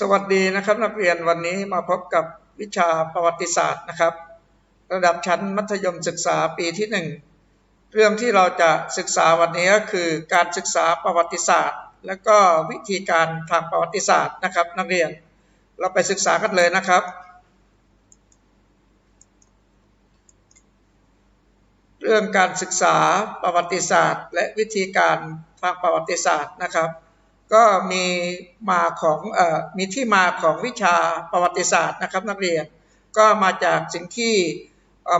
สวัสดีนะครับนักเรียนวันนี้มาพบกับวิชาประวัติศาสตร์นะครับ ระดับชั้นมัธยมศึกษาปีที่หนึ่งเรื่องที่เราจะศึกษาวันนี้ก็คือการศึกษาประวัติศาสตร์ และก็วิธีการทางประวัติศาสตร์นะครับ นักเรียนเราไปศึกษากันเลยนะครับ เรื่องการศึกษาประวัติศาสตร์ และวิธีการทางประวัติศาสตร์นะครับ ก็มีมาของอมีที่มาของวิชาประวัติศาสตร์นะครับนักเรียน ก็มาจากสิ่งที่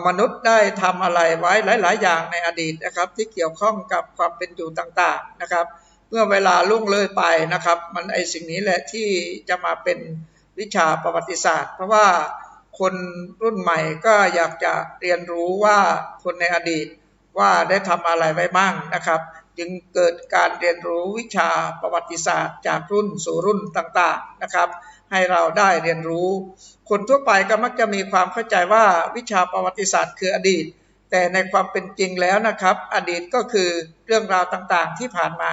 มนุษย์ได้ทำอะไรไว้หลาย ๆ อย่างในอดีตนะครับ ที่เกี่ยวข้องกับความเป็นอยู่ต่าง ๆ นะครับ เมื่อเวลาล่วงเลยไปนะครับ มันไอสิ่งนี้แหละที่จะมาเป็นวิชาประวัติศาสตร์ เพราะว่าคนรุ่นใหม่ก็อยากจะเรียนรู้ว่าคนในอดีตว่าได้ทำอะไรไว้บ้างนะครับ จึงเกิดการเรียนรู้วิชาประวัติศาสตร์จากรุ่นสู่รุ่นต่างๆนะครับ ให้เราได้เรียนรู้ คนทั่วไปก็มักจะมีความเข้าใจว่าวิชาประวัติศาสตร์คืออดีต แต่ในความเป็นจริงแล้วนะครับ อดีตก็คือเรื่องราวต่างๆที่ผ่านมา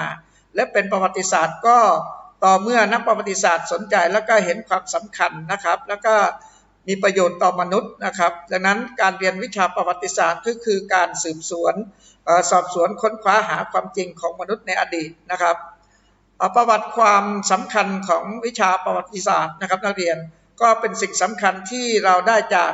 และเป็นประวัติศาสตร์ก็ต่อเมื่อนักประวัติศาสตร์สนใจแล้วก็เห็นความสำคัญนะครับ แล้วก็ มีประโยชน์ต่อมนุษย์นะครับ ดังนั้นการเรียนวิชาประวัติศาสตร์ก็คือการสืบสวนสอบสวนค้นคว้าหาความจริงของมนุษย์ในอดีตนะครับประวัติความสำคัญของวิชาประวัติศาสตร์นะครับนักเรียนก็เป็นสิ่งสำคัญที่เราได้จาก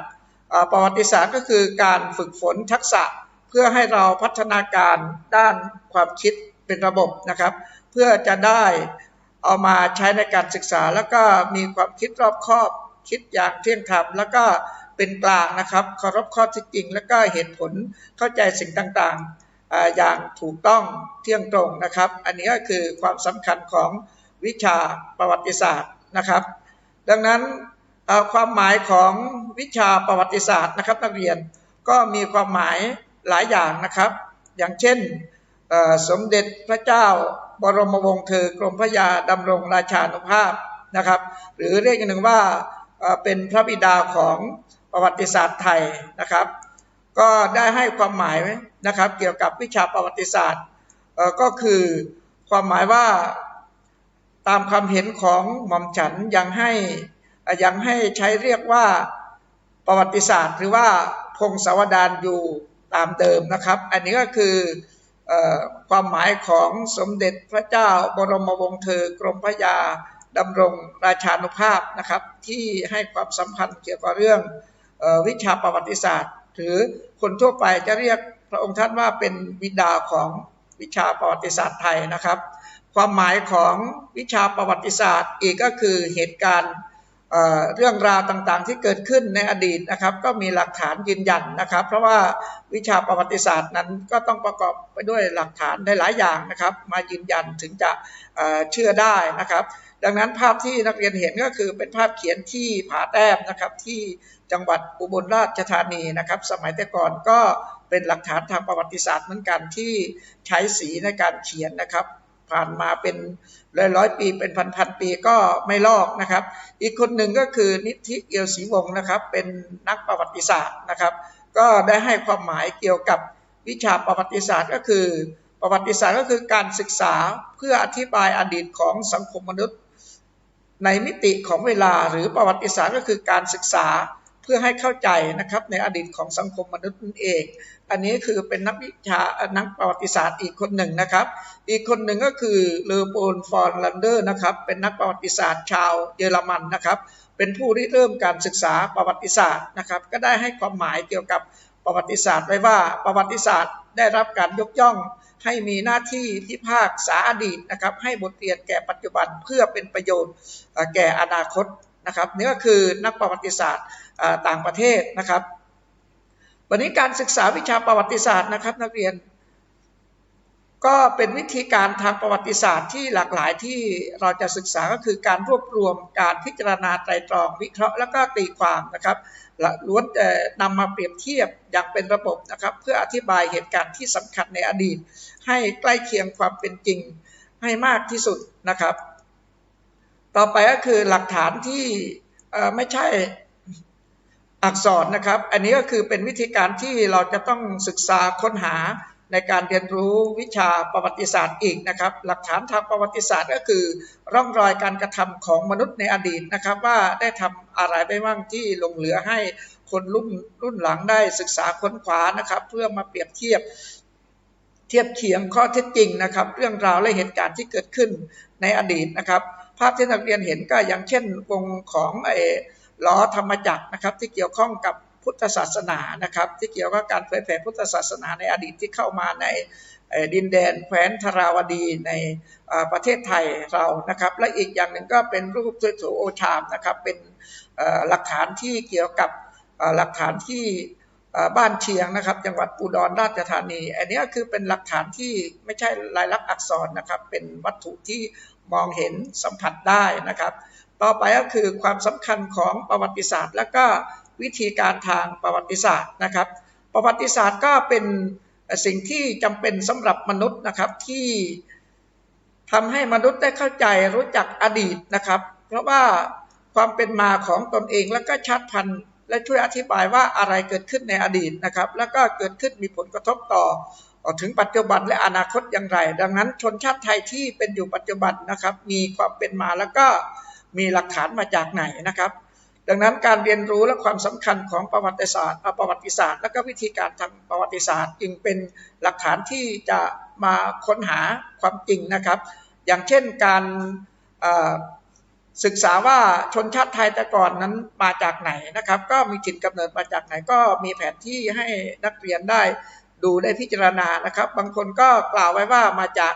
ประวัติศาสตร์ก็คือการฝึกฝนทักษะเพื่อให้เราพัฒนาการด้านความคิดเป็นระบบนะครับ เพื่อจะได้เอามาใช้ในการศึกษาแล้วก็มีความคิดรอบคอบ คิดอย่างเที่ยงธรรมแล้วก็เป็นกลางนะครับเคารพข้อเท็จจริง แล้วก็เหตุผลเข้าใจสิ่งต่างๆอ่าอย่างถูกต้องเที่ยงตรงนะครับ อันนี้ก็คือความสำคัญของวิชาประวัติศาสตร์นะครับ ดังนั้นความหมายของวิชาประวัติศาสตร์นะครับ นักเรียนก็มีความหมายหลายอย่างนะครับ อย่างเช่นสมเด็จพระเจ้าบรมวงศ์เธอกรมพระยาดำรงราชานุภาพนะครับ หรือเรียกอีกหนึ่งว่า เป็นพระบิดาของประวัติศาสตร์ไทยนะครับ ก็ได้ให้ความหมายนะครับ เกี่ยวกับวิชาประวัติศาสตร์ก็คือความหมายว่าตามความเห็นของหม่อมฉันยังให้ยังให้ใช้เรียกว่าประวัติศาสตร์ หรือว่าพงศาวดารอยู่ตามเดิมนะครับ อันนี้ก็คืออความหมายของสมเด็จพระเจ้าบรมวงศ์เธอกรมพระยา ดำรงราชานุภาพนะครับ ที่ให้ความสำคัญเกี่ยวกับเรื่องออวิชาประวัติศาสตร์ หรือคนทั่วไปจะเรียกพระองค์ท่านว่าเป็นบิดาของวิชาประวัติศาสตร์ไทยนะครับ ความหมายของวิชาประวัติศาสตร์อีกก็คือเหตุการณ์ เเรื่องราวต่างๆที่เกิดขึ้นในอดีตนะครับ ก็มีหลักฐานยืนยันนะครับ เพราะว่าวิชาประวัติศาสตร์นั้นก็ต้องประกอบไปด้วยหลักฐานได้หลายอย่างนะครับ มายืนยันถึงจะเเชื่อได้นะครับ ดังนั้นภาพที่นักเรียนเห็นก็คือเป็นภาพเขียนที่ผาแต้มนะครับ ที่จังหวัดอุบลราชธานีนะครับ สมัยแต่ก่อนก็เป็นหลักฐานทางประวัติศาสตร์เหมือนกันที่ใช้สีในการเขียนนะครับ ผ่านมาเป็นร้อยร้อยปีเป็นพันพันปีก็ไม่ลอกนะครับ อีกคนหนึ่งก็คือนิธิเอียวศรีวงศ์นะครับ เป็นนักประวัติศาสตร์นะครับ ก็ได้ให้ความหมายเกี่ยวกับวิชาประวัติศาสตร์ก็คือ ประวัติศาสตร์ก็คือการศึกษาเพื่ออธิบายอดีตของสังคมมนุษย์ ในมิติของเวลาหรือประวัติศาสตร์ก็คือการศึกษา พื่อให้เข้าใจนะครับในอดีตของสังคมมนุษย์นั่นเอง อันนี้คือเป็นนักวิชานักประวัติศาสตร์อีกคนหนึ่งนะครับ อีกคนหนึ่งก็คือเลอโปลฟอนลันเดอร์นะครับ เป็นนักประวัติศาสตร์ชาวเยอรมันนะครับ เป็นผู้ที่เริ่มการศึกษาประวัติศาสตร์นะครับ ก็ได้ให้ความหมายเกี่ยวกับประวัติศาสตร์ไว้ว่าประวัติศาสตร์ได้รับการยกย่องให้มีหน้าที่พิพากษาอดีตนะครับ ให้บทเรียนแก่ปัจจุบันเพื่อเป็นประโยชน์แก่อนาคต นะครับนี่ก็คือนักประวัติศาสตร์ต่างประเทศนะครับ วันนี้การศึกษาวิชาประวัติศาสตร์นะครับ นักเรียน ก็เป็นวิธีการทางประวัติศาสตร์ที่หลากหลายที่เราจะศึกษาก็คือการรวบรวมการพิจารณาไตรตรองวิเคราะห์แล้วก็ตีความนะครับและล้วนแต่นำมาเปรียบเทียบอย่างเป็นระบบนะครับ เพื่ออธิบายเหตุการณ์ที่สำคัญในอดีต ให้ใกล้เคียงความเป็นจริงให้มากที่สุดนะครับ ต่อไปก็คือหลักฐานที่ไม่ใช่อักษรนะครับ อันนี้ก็คือเป็นวิธีการที่เราจะต้องศึกษาค้นหาในการเรียนรู้วิชาประวัติศาสตร์อีกนะครับ หลักฐานทางประวัติศาสตร์ก็คือ ร่องรอยการกระทำของมนุษย์ในอดีตนะครับ ว่าได้ทำอะไรไปบ้างที่ลงเหลือให้คนรุ่นรุ่นหลังได้ศึกษาค้นคว้านะครับ เพื่อมาเปรียบเทียบเทียบเคียงข้อเท็จจริงนะครับ เรื่องราวและเหตุการณ์ที่เกิดขึ้นในอดีตนะครับ ภาพที่นักเรียนเห็นก็อย่างเช่นวงของไอ้ล้อธรรมจักรนะครับ ที่เกี่ยวข้องกับพุทธศาสนานะครับ ที่เกี่ยวกับการเผยแผ่พุทธศาสนาในอดีตที่เข้ามาในดินแดนแคว้นธราวดีในประเทศไทยเรานะครับ และอีกอย่างหนึ่งก็เป็นรูปสวยๆโอชามนะครับ เป็นหลักฐานที่เกี่ยวกับหลักฐานที่บ้านเชียงนะครับจังหวัดอุดรราชธานี อันนี้คือเป็นหลักฐานที่ไม่ใช่ลายลักษณ์อักษรนะครับ เป็นวัตถุที่ มองเห็นสัมผัสได้นะครับ ต่อไปก็คือความสำคัญของประวัติศาสตร์ และก็วิธีการทางประวัติศาสตร์นะครับ ประวัติศาสตร์ก็เป็นสิ่งที่จำเป็นสำหรับมนุษย์นะครับที่ทำให้มนุษย์ได้เข้าใจรู้จักอดีตนะครับ เพราะว่าความเป็นมาของตนเองและก็ชาติพันธุ์ และช่วยอธิบายว่าอะไรเกิดขึ้นในอดีตนะครับ แล้วก็เกิดขึ้นมีผลกระทบต่อ ถึงปัจจุบันและอนาคตอย่างไร ดังนั้นชนชาติไทยที่เป็นอยู่ปัจจุบันนะครับ มีความเป็นมาแล้วก็มีหลักฐานมาจากไหนนะครับ ดังนั้นการเรียนรู้และความสำคัญของประวัติศาสตร์ประวัติศาสตร์ และก็วิธีการทางประวัติศาสตร์ จึงเป็นหลักฐานที่จะมาค้นหาความจริงนะครับ อย่างเช่นการศึกษาว่าชนชาติไทยแต่ก่อนนั้นมาจากไหนนะครับ ก็มีถิ่นกำเนิดมาจากไหนก็มีแผนที่ให้นักเรียนได้ ดูได้พิจารณานะครับ บางคนก็กล่าวไว้ว่ามาจาก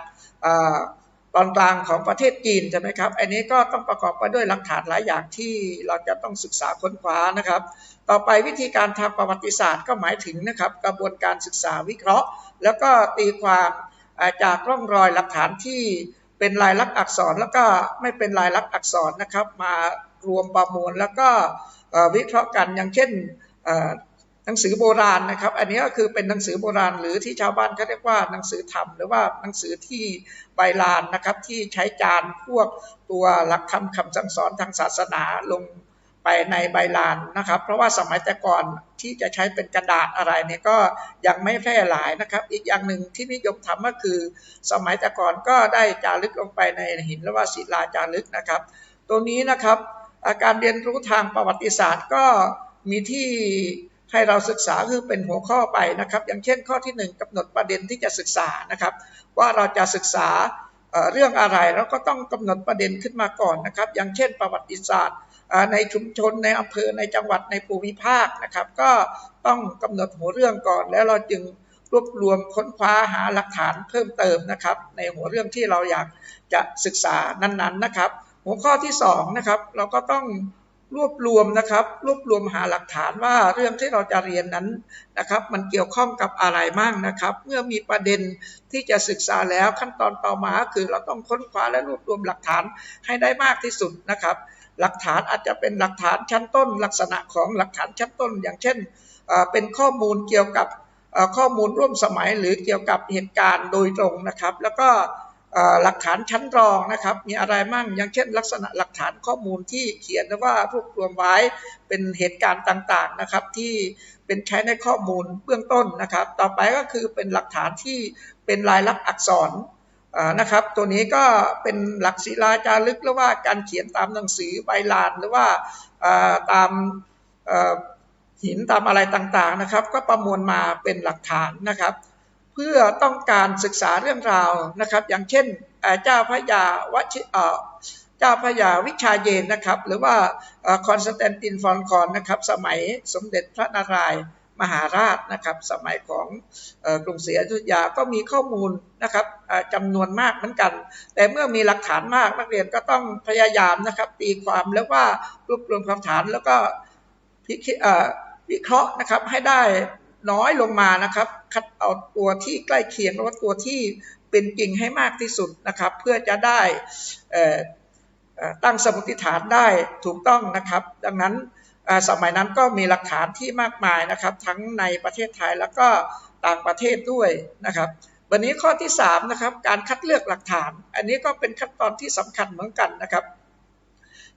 ตอนกลางของประเทศจีนใช่ไหมครับ อันนี้ก็ต้องประกอบไปด้วยหลักฐานหลายอย่างที่เราจะต้องศึกษาค้นคว้านะครับ ต่อไปวิธีการทางประวัติศาสตร์ก็หมายถึงนะครับ กระบวนการศึกษาวิเคราะห์ แล้วก็ตีความจากร่องรอยหลักฐานที่เป็นลายลักษณ์อักษรแล้วก็ไม่เป็นลายลักษณ์อักษรนะครับ มารวมประมวลแล้วก็วิเคราะห์กันอย่างเช่น หนังสือโบราณนะครับ อันนี้ก็คือเป็นหนังสือโบราณ หรือที่ชาวบ้านเขาเรียกว่าหนังสือธรรมหรือว่าหนังสือที่ใบลานนะครับ ที่ใช้จานพวกตัวหลักธรรมคำสั่งสอนทางศาสนาลงไปในใบลานนะครับ เพราะว่าสมัยแต่ก่อนที่จะใช้เป็นกระดาษอะไรเนี่ยก็ยังไม่แพร่หลายนะครับ อีกอย่างหนึ่งที่นิยมทำก็คือ สมัยแต่ก่อนก็ได้จารึกลงไปในหินหรือว่าศิลาจารึกนะครับ ตัวนี้นะครับ การเรียนรู้ทางประวัติศาสตร์ก็มีที่ ให้เราศึกษาคือเป็นหัวข้อไปนะครับ อย่างเช่นข้อที่ 1กำหนดประเด็นที่จะศึกษานะครับ ว่าเราจะศึกษาเรื่องอะไรเราก็ต้องกำหนดประเด็นขึ้นมาก่อนนะครับ อย่างเช่น ประวัติศาสตร์ในชุมชนในอำเภอในจังหวัดในภูมิภาคนะครับ ก็ต้องกำหนดหัวเรื่องก่อน แล้วเราจึงรวบรวมค้นคว้าหาหลักฐานเพิ่มเติมนะครับ ในหัวเรื่องที่เราอยากจะศึกษานั้นๆนะครับ หัวข้อที่2นะครับเราก็ต้อง รวบรวมนะครับ รวบรวมหาหลักฐานว่าเรื่องที่เราจะเรียนนั้นนะครับ มันเกี่ยวข้องกับอะไรมั่งนะครับ เมื่อมีประเด็นที่จะศึกษาแล้วขั้นตอนต่อมาคือเราต้องค้นคว้าและรวบรวมหลักฐานให้ได้มากที่สุดนะครับ หลักฐานอาจจะเป็นหลักฐานชั้นต้น ลักษณะของหลักฐานชั้นต้น อย่างเช่น เป็นข้อมูลเกี่ยวกับข้อมูลร่วมสมัยหรือเกี่ยวกับเหตุการณ์โดยตรงนะครับ แล้วก็ หลักฐานชั้นรองนะครับ มีอะไรมั่งอย่างเช่นลักษณะหลักฐานข้อมูลที่เขียนว่ารวบรวมไว้เป็นเหตุการณ์ต่างๆนะครับ ที่เป็นใช้ในข้อมูลเบื้องต้นนะครับ ต่อไปก็คือเป็นหลักฐานที่เป็นลายลักษณ์อักษรนะครับ ตัวนี้ก็เป็นหลักศิลาจารึกหรือว่าการเขียนตามหนังสือใบลานหรือว่าตามหินตามอะไรต่างๆนะครับ ก็ประมวลมาเป็นหลักฐานนะครับ เพื่อต้องการศึกษาเรื่องราวนะครับ อย่างเช่นเจ้าพระยาวชิเจ้าพระยาวิชาเยนนะครับ หรือว่าคอนสแตนตินฟอนคอนนะครับ สมัยสมเด็จพระนารายณ์มหาราชนะครับ สมัยของกรุงศรีอยุธยาก็มีข้อมูลนะครับจำนวนมากเหมือนกัน แต่เมื่อมีหลักฐานมากนักเรียนก็ต้องพยายามนะครับ ตีความแล้วว่ารวบรวมคำฐานแล้วก็วิเคราะห์นะครับให้ได้น้อยลงมานะครับ คัดเอาตัวที่ใกล้เคียงแล้วตัวที่เป็นจริงให้มากที่สุดนะครับเพื่อจะได้ตั้งสมมติฐานได้ถูกต้องนะครับ ดังนั้นสมัยนั้นก็มีหลักฐานที่มากมายนะครับ ทั้งในประเทศไทยแล้วก็ต่างประเทศด้วยนะครับ วันนี้ข้อที่3นะครับการคัดเลือกหลักฐาน อันนี้ก็เป็นขั้นตอนที่สำคัญเหมือนกันนะครับ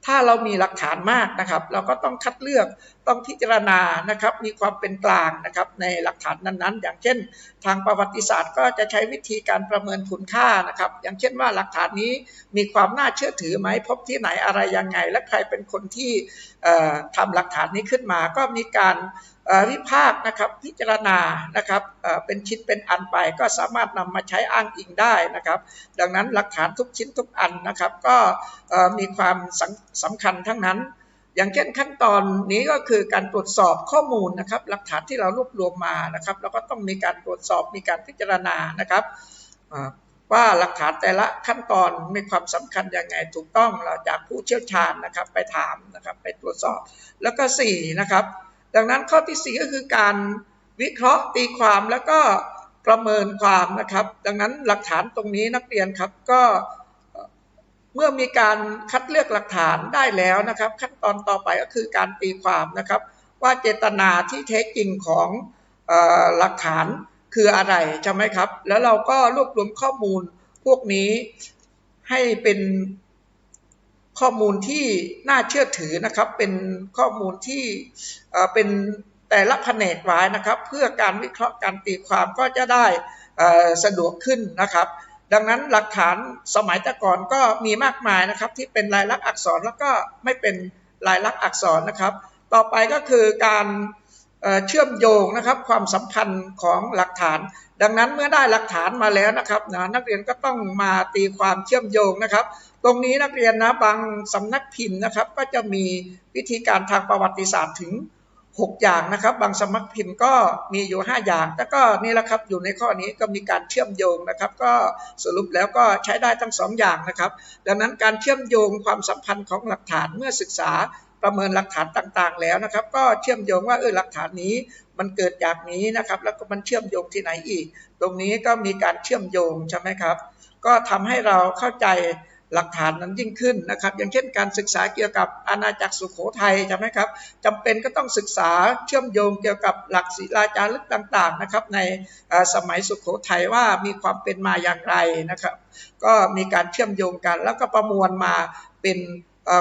ถ้าเรามีหลักฐานมากนะครับ เราก็ต้องคัดเลือก ต้องพิจารณานะครับมีความเป็นกลางนะครับในหลักฐานนั้นๆ อย่างเช่น ทางประวัติศาสตร์ก็จะใช้วิธีการประเมินคุณค่านะครับ อย่างเช่นว่าหลักฐานนี้มีความน่าเชื่อถือไหมพบที่ไหนอะไรยังไง และใครเป็นคนที่ทำหลักฐานนี้ขึ้นมา ก็มีการวิพากษ์นะครับพิจารณานะครับเป็นชิ้นเป็นอันไปก็สามารถนำมาใช้อ้างอิงได้นะครับ ดังนั้นหลักฐานทุกชิ้นทุกอันนะครับก็มีความสำคัญทั้งนั้น อย่างเช่นขั้นตอนนี้ก็คือการตรวจสอบข้อมูลนะครับ หลักฐานที่เรารวบรวมมานะครับแล้วก็ต้องมีการตรวจสอบมีการพิจารณานะครับว่าหลักฐานแต่ละขั้นตอนมีความสำคัญยังไงถูกต้องเราจากผู้เชี่ยวชาญนะครับไปถามนะครับไปตรวจสอบ แล้วก็4นะครับดังนั้นข้อที่ 4 ก็คือการวิเคราะห์ตีความแล้วก็ประเมินความนะครับ ดังนั้นหลักฐานตรงนี้นักเรียนครับก็ เมื่อมีการคัดเลือกหลักฐานได้แล้วนะครับ ขั้นตอนต่อไปก็คือการตีความนะครับ ว่าเจตนาที่แท้จริงของหลักฐานคืออะไรใช่ไหมครับ แล้วเราก็รวบรวมข้อมูลพวกนี้ให้เป็นข้อมูลที่น่าเชื่อถือนะครับ เป็นข้อมูลที่เป็นแต่ละแผนกไว้นะครับ เพื่อการวิเคราะห์การตีความก็จะได้สะดวกขึ้นนะครับ ดังนั้นหลักฐานสมัยแต่ก่อนก็มีมากมายนะครับ ที่เป็นลายลักษณ์อักษรแล้วก็ไม่เป็นลายลักษณ์อักษรนะครับ ต่อไปก็คือการเชื่อมโยงนะครับความสัมพันธ์ของหลักฐาน ดังนั้นเมื่อได้หลักฐานมาแล้วนะครับนักเรียนก็ต้องมาตีความเชื่อมโยงนะครับ ตรงนี้นักเรียนนะบางสำนักพิมพ์นะครับ ก็จะมีวิธีการทางประวัติศาสตร์ถึง 6 อย่างนะครับ บางสำนักพิมพ์ก็มีอยู่ 5 อย่างแต่ก็นี่แหละครับอยู่ในข้อนี้ก็มีการเชื่อมโยงนะครับ ก็สรุปแล้วก็ใช้ได้ทั้งสองอย่างนะครับ ดังนั้นการเชื่อมโยงความสัมพันธ์ของหลักฐานเมื่อศึกษาประเมินหลักฐานต่างๆ แล้วนะครับ ก็เชื่อมโยงว่าเออหลักฐานนี้มันเกิดจากนี้นะครับ แล้วก็มันเชื่อมโยงที่ไหนอีก ตรงนี้ก็มีการเชื่อมโยงใช่ไหมครับ ก็ทำให้เราเข้าใจ หลักฐานนั้นยิ่งขึ้นนะครับ อย่างเช่นการศึกษาเกี่ยวกับอาณาจักรสุขโขทัยใช่ไหมครับจำเป็นก็ต้องศึกษาเชื่อมโยงเกี่ยวกับหลักศิลาจารึกต่างๆนะครับในสมัยสุขโขทัยว่ามีความเป็นมาอย่างไรนะครับ ก็มีการเชื่อมโยงกันแล้วก็ประมวลมาเป็น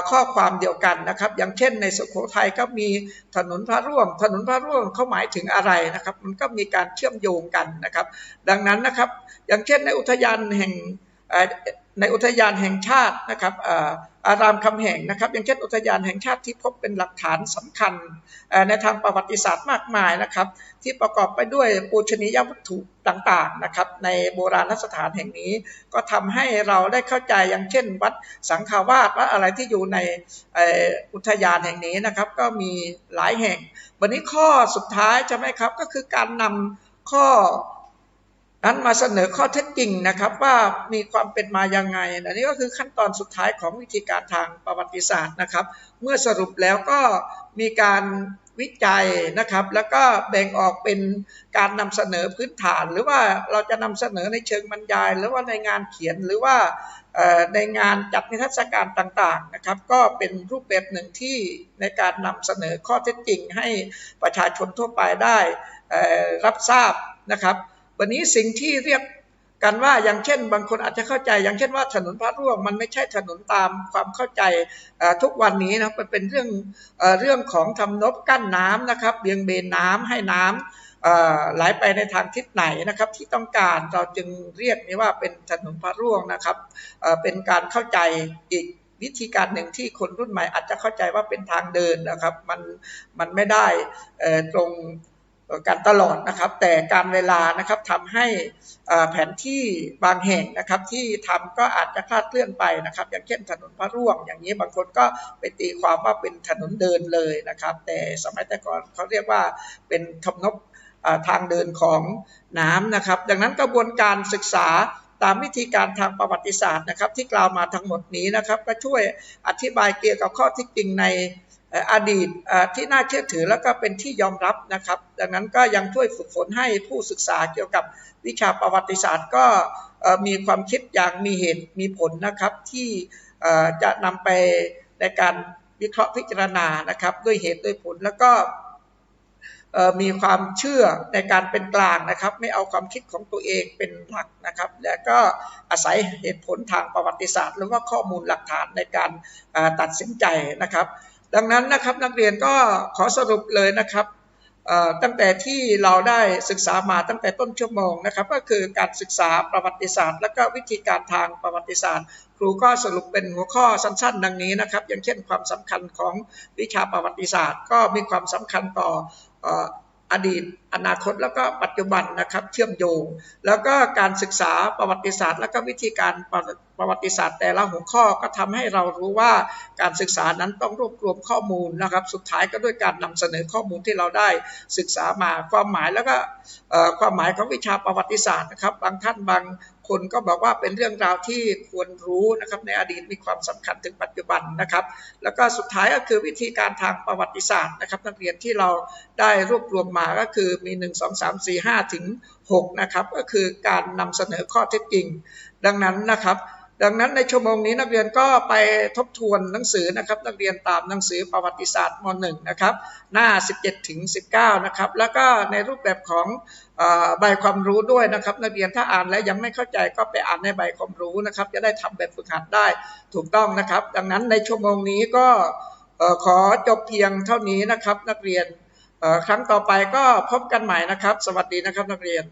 ข้อความเดียวกันนะครับ อย่างเช่นในสุโขทัยก็มีถนนพระร่วง ถนนพระร่วงเขาหมายถึงอะไรนะครับ มันก็มีการเชื่อมโยงกันนะครับ ดังนั้นนะครับ อย่างเช่นในอุทยานแห่ง ในอุทยานแห่งชาตินะครับอารามคำแห่งนะครับ อย่างเช่นอุทยานแห่งชาติที่พบเป็นหลักฐานสำคัญในทางประวัติศาสตร์มากมายนะครับ ที่ประกอบไปด้วยปูชนียวัตถุต่างๆนะครับ ในโบราณสถานแห่งนี้ ก็ทำให้เราได้เข้าใจอย่างเช่น วัดสังฆาวาสว่าอะไรที่อยู่ในอุทยานแห่งนี้นะครับ ก็มีหลายแห่ง วันนี้ข้อสุดท้ายใช่ไหมครับก็คือการนำข้อ นั้นมาเสนอข้อเท็จจริงนะครับว่ามีความเป็นมายังไง อันนี้ก็คือขั้นตอนสุดท้ายของวิธีการทางประวัติศาสตร์นะครับ เมื่อสรุปแล้วก็มีการวิจัยนะครับ แล้วก็แบ่งออกเป็นการนำเสนอพื้นฐาน หรือว่าเราจะนำเสนอในเชิงบรรยาย หรือว่าในงานเขียนหรือว่าในงานจัดนิทรรศการต่างๆนะครับ ก็เป็นรูปแบบหนึ่งที่ในการนำเสนอข้อเท็จจริงให้ประชาชนทั่วไปได้รับทราบนะครับ วันนี้สิ่งที่เรียกกันว่าอย่างเช่น บางคนอาจจะเข้าใจ อย่างเช่นว่าถนนพระร่วงมันไม่ใช่ถนนตามความเข้าใจทุกวันนี้นะมันเป็นเรื่องเรื่องของทำนบกั้นน้ำนะครับเบี่ยงเบนน้ำให้น้ำไหลไปในทางทิศไหนนะครับที่ต้องการเราจึงเรียกนี้ว่าเป็นถนนพระร่วงนะครับเป็นการเข้าใจอีกวิธีการหนึ่งที่คนรุ่นใหม่อาจจะเข้าใจว่าเป็นทางเดินนะครับ มันมันไม่ได้ตรง กันตลอดนะครับ แต่การเวลานะครับทำให้แผนที่บางแห่งนะครับ ที่ทำก็อาจจะคลาดเคลื่อนไปนะครับ อย่างเช่นถนนพระร่วง อย่างนี้บางคนก็ไปตีความว่าเป็นถนนเดินเลยนะครับ แต่สมัยแต่ก่อนเขาเรียกว่าเป็นทำนบทางเดินของน้ำนะครับ ดังนั้นกระบวนการศึกษาตามวิธีการทางประวัติศาสตร์นะครับ ที่กล่าวมาทั้งหมดนี้นะครับ ก็ช่วยอธิบายเกี่ยวกับข้อที่จริงใน อดีตที่น่าเชื่อถือแล้วก็เป็นที่ยอมรับนะครับ ดังนั้นก็ยังช่วยฝึกฝนให้ผู้ศึกษาเกี่ยวกับวิชาประวัติศาสตร์ก็มีความคิดอย่างมีเหตุมีผลนะครับที่จะนำไปในการวิเคราะห์พิจารณานะครับ ด้วยเหตุด้วยผลแล้วก็มีความเชื่อในการเป็นกลางนะครับ ไม่เอาความคิดของตัวเองเป็นหลักนะครับ และก็อาศัยเหตุผลทางประวัติศาสตร์ หรือว่าข้อมูลหลักฐานในการตัดสินใจนะครับ ดังนั้นนะครับนักเรียนก็ขอสรุปเลยนะครับตั้งแต่ที่เราได้ศึกษามาตั้งแต่ต้นชั่วโมงนะครับ ก็คือการศึกษาประวัติศาสตร์ และก็วิธีการทางประวัติศาสตร์ ครูก็สรุปเป็นหัวข้อสั้น ๆ ดังนี้นะครับ อย่างเช่นความสำคัญของวิชาประวัติศาสตร์ ก็มีความสำคัญต่อ อดีต อนาคตแล้วก็ปัจจุบันนะครับเชื่อมโยง แล้วก็การศึกษาประวัติศาสตร์ แล้วก็วิธีการประวัติศาสตร์แต่ละหัวข้อก็ทำให้เรารู้ว่าการศึกษานั้นต้องรวบรวมข้อมูลนะครับ สุดท้ายก็ด้วยการนำเสนอข้อมูลที่เราได้ศึกษามาความหมายแล้วก็ความหมายของวิชาประวัติศาสตร์นะครับ บางท่านบาง คนก็บอกว่าเป็นเรื่องราวที่ควรรู้นะครับในอดีตมีความสำคัญถึงปัจจุบันนะครับ แล้วก็สุดท้ายก็คือวิธีการทางประวัติศาสตร์นะครับ นักเรียนที่เราได้รวบรวมมาก็คือมี 1 2 3 4 5 ถึง 6 นะครับ ก็คือการนำเสนอข้อเท็จจริง ดังนั้นนะครับ ดังนั้นในชั่วโมงนี้นักเรียนก็ไปทบทวนหนังสือนะครับ นักเรียนตามหนังสือประวัติศาสตร์ม .1 นะครับ หน้า 17ถึง19 นะครับ แล้วก็ในรูปแบบของอใบความรู้ด้วยนะครับ นักเรียนถ้าอ่านแล้วยังไม่เข้าใจก็ไปอ่านในใบความรู้นะครับ จะได้ทำแบบฝึกหัดได้ถูกต้องนะครับ ดังนั้นในชั่วโมงนี้ก็ขอจบเพียงเท่านี้นะครับ นักเรียนครั้งต่อไปก็พบกันใหม่นะครับ สวัสดีนะครับนักเรียน